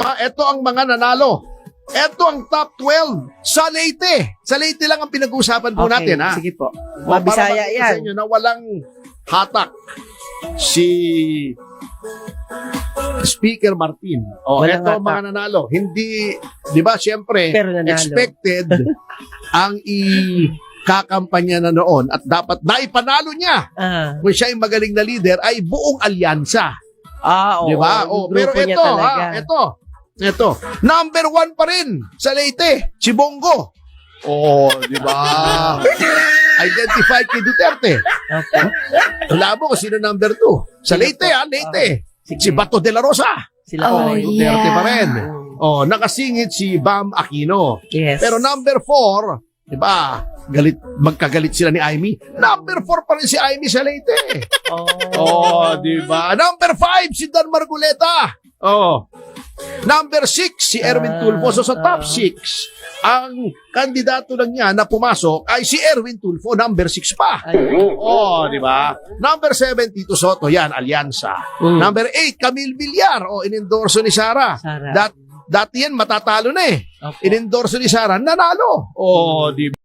Ito ang mga nanalo. Ito ang top 12 sa Leyte. Sa Leyte lang ang pinag-uusapan po natin, ha? Sige po. Para Mabisaya makita yan. Sa inyo na walang hatak si Speaker Martin. O, Walang ito ang mga nanalo. Hindi, di ba, siyempre, expected ang i kakampanya na noon at dapat naipanalo niya Ah, kung siya ay magaling na leader ay buong alyansa. ah oo. Di ba? yung Oh, pero ito, ha, ito, ito, number one pa rin sa Leyte, si Bongo. Oh, di ba? Identify kay Duterte. Wala mo kung sino number two. Sa Sino Leyte, ha, Leyte. Si Bato de la Rosa. Sila Oh, pa rin. Duterte Yeah. pa rin. Oh, nakasingit si Bam Aquino. Yes. Pero number four, di ba? Galit, magkagalit sila ni Amy. Number four pa rin si Amy sa Leyte. oh. Oh, di ba? Number five, si Dan Marguleta. Oh. Number six, si Erwin Ah, Tulfo. So sa top ah. six, ang kandidato lang niya na pumasok ay si Erwin Tulfo, number six pa. Ay. Oh, di ba? Number seven, Tito Soto. Yan, Alyansa. Mm. Number eight, Camille Villar. Oh, inendorso ni Sara. Sara. Dat, dati yan, matatalo na eh. Opo. Inendorso ni Sara, nanalo. Oh, di ba?